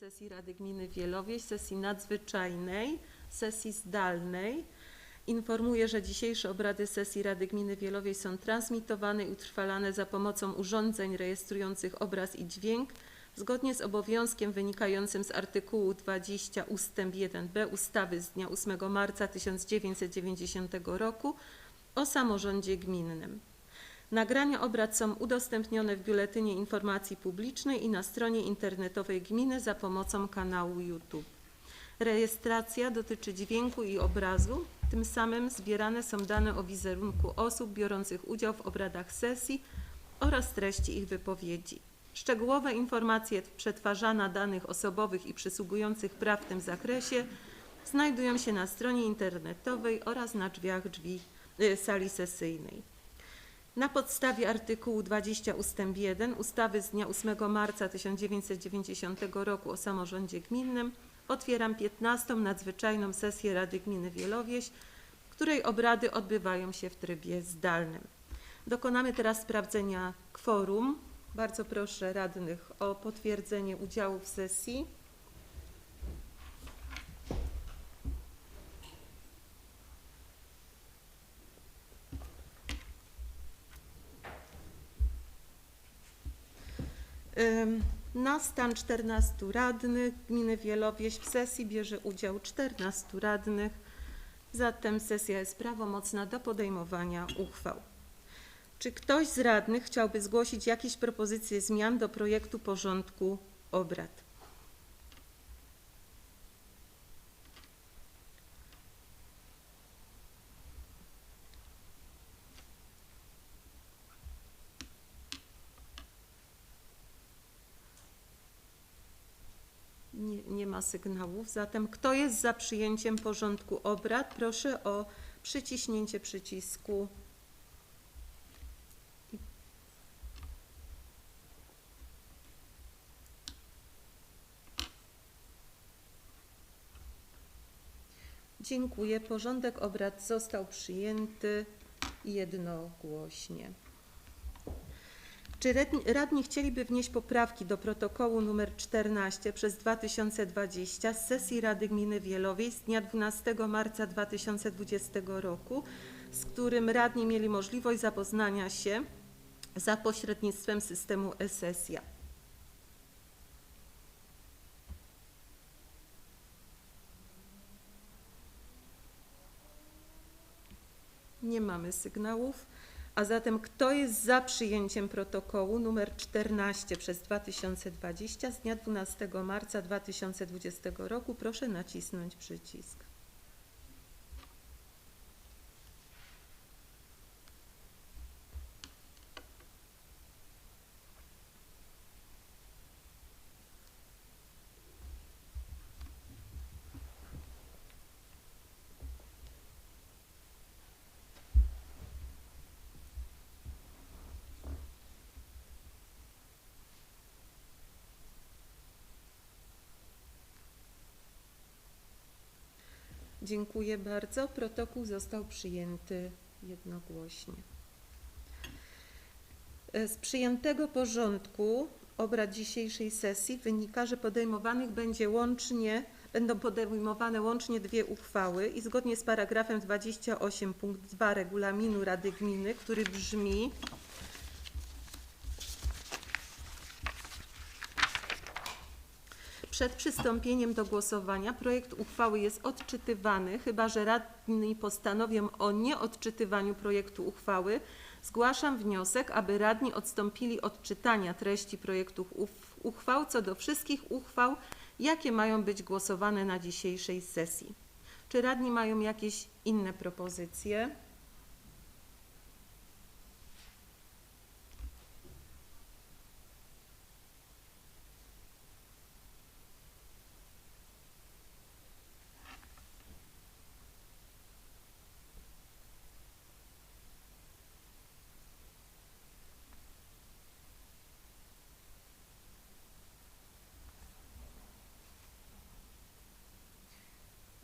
sesji Rady Gminy Wielowieś, sesji nadzwyczajnej, sesji zdalnej. Informuję, że dzisiejsze obrady sesji Rady Gminy Wielowieś są transmitowane i utrwalane za pomocą urządzeń rejestrujących obraz i dźwięk zgodnie z obowiązkiem wynikającym z artykułu 20 ust. 1b ustawy z dnia 8 marca 1990 roku o samorządzie gminnym. Nagrania obrad są udostępnione w Biuletynie Informacji Publicznej i na stronie internetowej gminy za pomocą kanału YouTube. Rejestracja dotyczy dźwięku i obrazu, tym samym zbierane są dane o wizerunku osób biorących udział w obradach sesji oraz treści ich wypowiedzi. Szczegółowe informacje w przetwarzania danych osobowych i przysługujących praw w tym zakresie znajdują się na stronie internetowej oraz na drzwiach drzwi y, sali sesyjnej. Na podstawie artykułu 20 ust. 1 ustawy z dnia 8 marca 1990 roku o samorządzie gminnym otwieram 15. nadzwyczajną sesję Rady Gminy Wielowieś, której obrady odbywają się w trybie zdalnym. Dokonamy teraz sprawdzenia kworum. Bardzo proszę radnych o potwierdzenie udziału w sesji. Na stan 14 radnych gminy Wielowieś w sesji bierze udział 14 radnych, zatem sesja jest prawomocna do podejmowania uchwał. Czy ktoś z radnych chciałby zgłosić jakieś propozycje zmian do projektu porządku obrad? Nie, nie ma sygnałów, zatem kto jest za przyjęciem porządku obrad? Proszę o przyciśnięcie przycisku. Dziękuję. Porządek obrad został przyjęty jednogłośnie. Czy radni, chcieliby wnieść poprawki do protokołu nr 14 przez 2020 z sesji Rady Gminy Wielowiej z dnia 12 marca 2020 roku, z którym radni mieli możliwość zapoznania się za pośrednictwem systemu e-sesja? Nie mamy sygnałów. A zatem kto jest za przyjęciem protokołu nr 14 przez 2020 z dnia 12 marca 2020 roku? Proszę nacisnąć przycisk. Dziękuję bardzo. Protokół został przyjęty jednogłośnie. E, Z przyjętego porządku obrad dzisiejszej sesji wynika, że podejmowanych będzie łącznie, będą podejmowane łącznie dwie uchwały i zgodnie z paragrafem 28 punkt 2 regulaminu Rady Gminy, który brzmi Przed przystąpieniem do głosowania projekt uchwały jest odczytywany, chyba że radni postanowią o nieodczytywaniu projektu uchwały. Zgłaszam wniosek, aby radni odstąpili od czytania treści projektów uchwał co do wszystkich uchwał, jakie mają być głosowane na dzisiejszej sesji. Czy radni mają jakieś inne propozycje?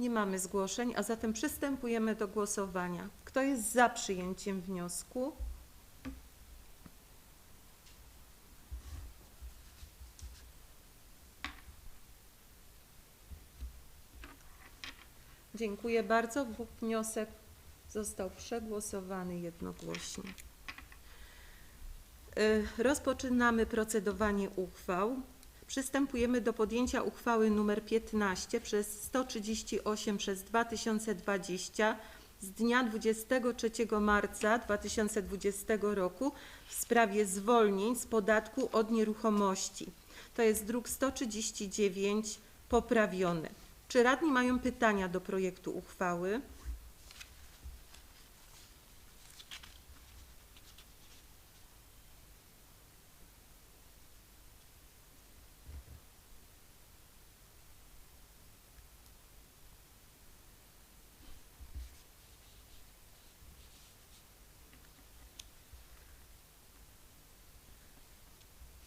Nie mamy zgłoszeń, a zatem przystępujemy do głosowania. Kto jest za przyjęciem wniosku? Dziękuję bardzo. Wniosek został przegłosowany jednogłośnie. Y, rozpoczynamy procedowanie uchwał. Przystępujemy do podjęcia uchwały nr 15 przez 138 przez 2020 z dnia 23 marca 2020 roku w sprawie zwolnień z podatku od nieruchomości. To jest druk 139 poprawiony. Czy radni mają pytania do projektu uchwały?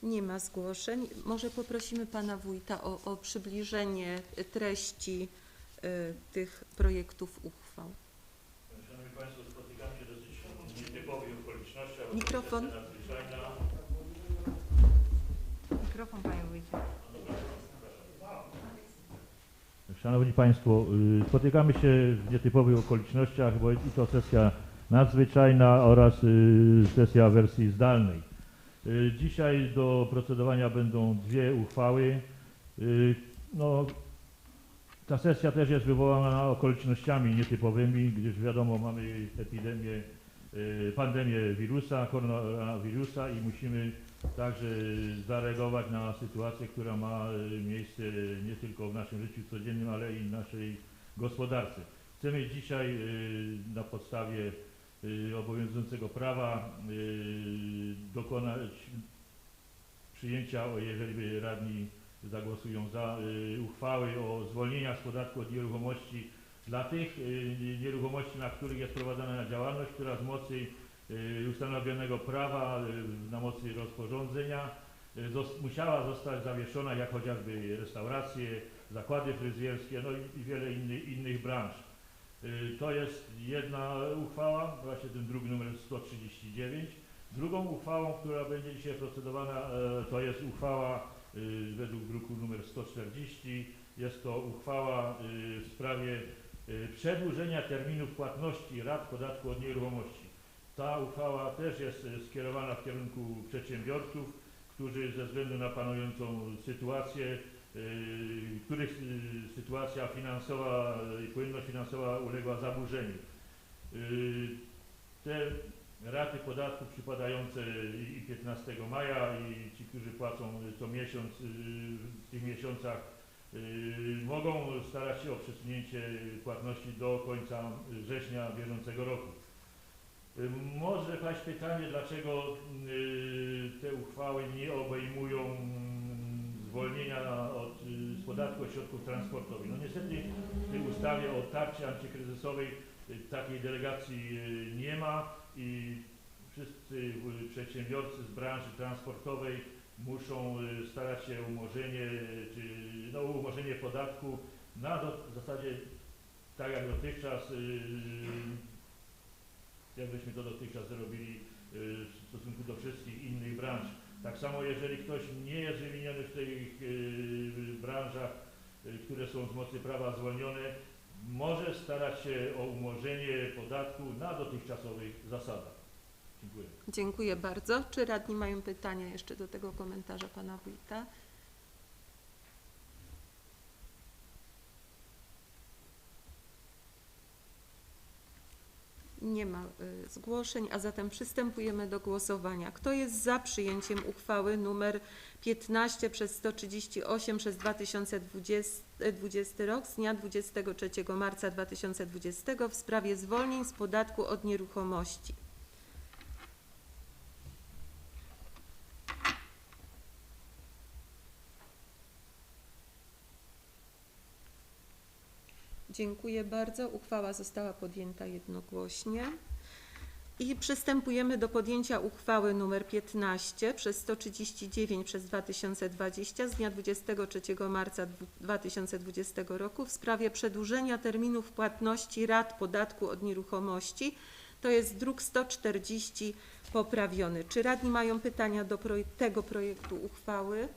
Nie ma zgłoszeń. Może poprosimy pana wójta o, o przybliżenie treści y, tych projektów uchwał. Szanowni Państwo, spotykamy się w dosyć nietypowych okolicznościach. Mikrofon. Mikrofon panie wójcie. Szanowni Państwo, y, spotykamy się w nietypowych okolicznościach, bo i to sesja nadzwyczajna oraz y, sesja wersji zdalnej. Y, Dzisiaj do procedowania będą dwie uchwały. Y, No, ta sesja też jest wywołana okolicznościami nietypowymi, gdyż wiadomo mamy epidemię, y, pandemię wirusa, koronawirusa i musimy także zareagować na sytuację, która ma miejsce nie tylko w naszym życiu codziennym, ale i w naszej gospodarce. Chcemy dzisiaj na podstawie obowiązującego prawa y, dokonać przyjęcia, jeżeli radni zagłosują za y, uchwały o zwolnieniach z podatku od nieruchomości dla tych y, nieruchomości, na których jest prowadzona działalność, która z mocy y, ustanowionego prawa, y, na mocy rozporządzenia y, musiała zostać zawieszona, jak chociażby restauracje, zakłady fryzjerskie, no i, i wiele inny, innych branż. Y, To jest jedna uchwała, właśnie ten drugi numer 139. Drugą uchwałą, która będzie dzisiaj procedowana, e, to jest uchwała y, według druku numer 140. Jest to uchwała y, w sprawie przedłużenia terminów płatności rat podatku od nieruchomości. Ta uchwała też jest skierowana w kierunku przedsiębiorców, którzy ze względu na panującą sytuację, których y, sytuacja finansowa i płynność finansowa uległa zaburzeniu. Y, Te raty podatku przypadające i i 15 maja i ci, którzy płacą co miesiąc y, w tych miesiącach y, mogą starać się o przesunięcie płatności do końca września bieżącego roku. Y, Może paść pytanie, dlaczego y, te uchwały nie obejmują zwolnienia od, y, z podatku od środków transportowych. No niestety w tej ustawie o tarczy antykryzysowej y, takiej delegacji y, nie ma i wszyscy y, przedsiębiorcy z branży transportowej muszą y, starać się o umorzenie, czy no, umorzenie podatku na do, w zasadzie tak jak dotychczas, y, jak żeśmy to dotychczas zrobili y, w stosunku do wszystkich innych branż. Tak samo jeżeli ktoś nie jest wymieniony w tych y, branżach, y, które są z mocy prawa zwolnione, może starać się o umorzenie podatku na dotychczasowych zasadach. Dziękuję. Dziękuję bardzo. Czy radni mają pytania jeszcze do tego komentarza pana wójta? Nie ma y, zgłoszeń, a zatem przystępujemy do głosowania. Kto jest za przyjęciem uchwały numer 15 przez 138 przez 2020 20 rok z dnia 23 marca 2020 w sprawie zwolnień z podatku od nieruchomości? Dziękuję bardzo. Uchwała została podjęta jednogłośnie. I przystępujemy do podjęcia uchwały nr 15 przez 139 przez 2020 z dnia 23 marca dwu- 2020 roku w sprawie przedłużenia terminów płatności rat podatku od nieruchomości. To jest druk 140 poprawiony. Czy radni mają pytania do tego projektu uchwały?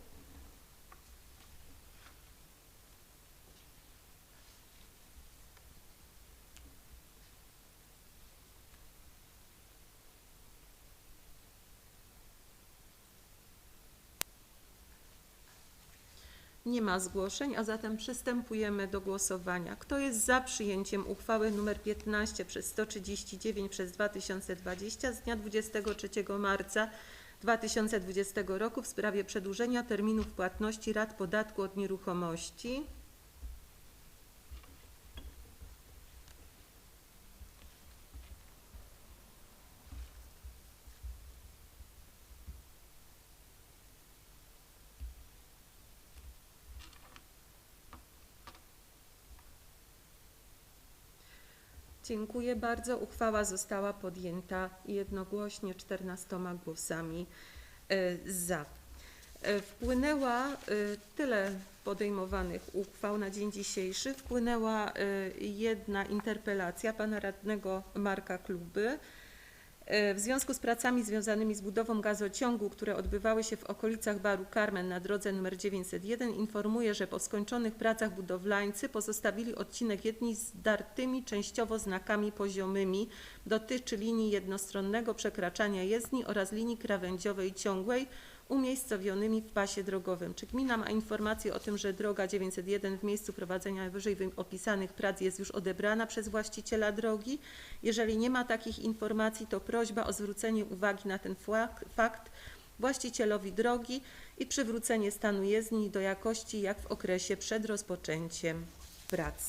Nie ma zgłoszeń, a zatem przystępujemy do głosowania. Kto jest za przyjęciem uchwały nr 15 przez 139 przez 2020 z dnia 23 marca 2020 roku w sprawie przedłużenia terminów płatności rat podatku od nieruchomości? Dziękuję bardzo. Uchwała została podjęta jednogłośnie 14 głosami e, za. E, Wpłynęła e, tyle podejmowanych uchwał na dzień dzisiejszy. Wpłynęła jedna interpelacja pana radnego Marka Kluby. E, W związku z pracami związanymi z budową gazociągu, które odbywały się w okolicach Baru Carmen na drodze nr 901, informuję, że po skończonych pracach budowlańcy pozostawili odcinek jedni z dartymi częściowo znakami poziomymi. Dotyczy linii jednostronnego przekraczania jezdni oraz linii krawędziowej ciągłej umiejscowionymi w pasie drogowym. Czy gmina ma informację o tym, że droga 901 w miejscu prowadzenia wyżej wy- opisanych prac jest już odebrana przez właściciela drogi? Jeżeli nie ma takich informacji, to prośba o zwrócenie uwagi na ten fak- fakt właścicielowi drogi i przywrócenie stanu jezdni do jakości jak w okresie przed rozpoczęciem prac.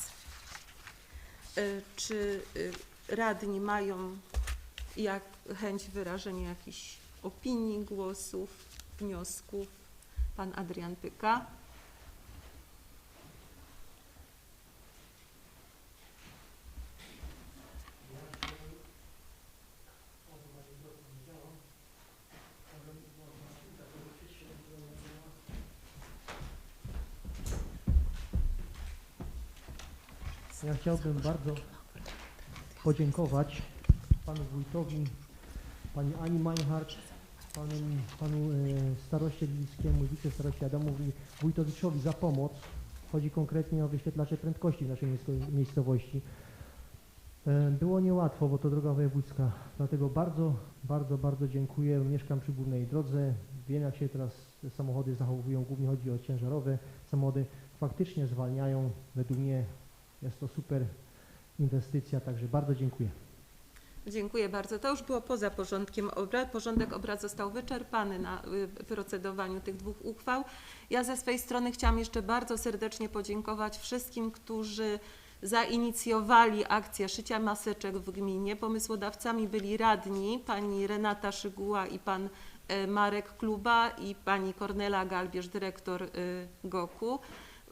Y, Czy y, radni mają jak chęć wyrażenia jakichś opinii, głosów, wniosków? Pan Adrian Pyka. Ja chciałbym bardzo podziękować panu wójtowi, pani Ani Meinhardt, panu, panu e, staroście Gliwickiemu, wicestaroście Adamowi Wójtowiczowi za pomoc. Chodzi konkretnie o wyświetlacze prędkości w naszej miejsco- miejscowości. E, Było niełatwo, bo to droga wojewódzka, dlatego bardzo, bardzo, bardzo dziękuję. Mieszkam przy głównej drodze, wiem jak się teraz te samochody zachowują, głównie chodzi o ciężarowe samochody. Faktycznie zwalniają, według mnie jest to super inwestycja, także bardzo dziękuję. Dziękuję bardzo. To już było poza porządkiem obrad. Porządek obrad został wyczerpany na y, procedowaniu tych dwóch uchwał. Ja ze swej strony chciałam jeszcze bardzo serdecznie podziękować wszystkim, którzy zainicjowali akcję szycia maseczek w gminie. Pomysłodawcami byli radni, pani Renata Szyguła i pan e, Marek Kluba i pani Kornela Galbierz, dyrektor y, GOK-u.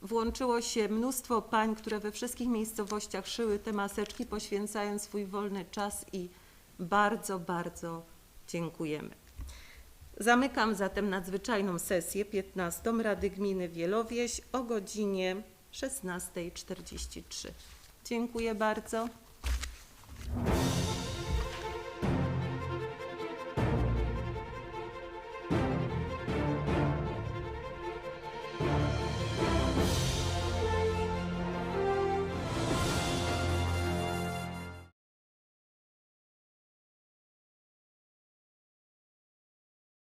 Włączyło się mnóstwo pań, które we wszystkich miejscowościach szyły te maseczki, poświęcając swój wolny czas i bardzo, bardzo dziękujemy. Zamykam zatem nadzwyczajną sesję 15 Rady Gminy Wielowieś o godzinie 16.43. Dziękuję bardzo.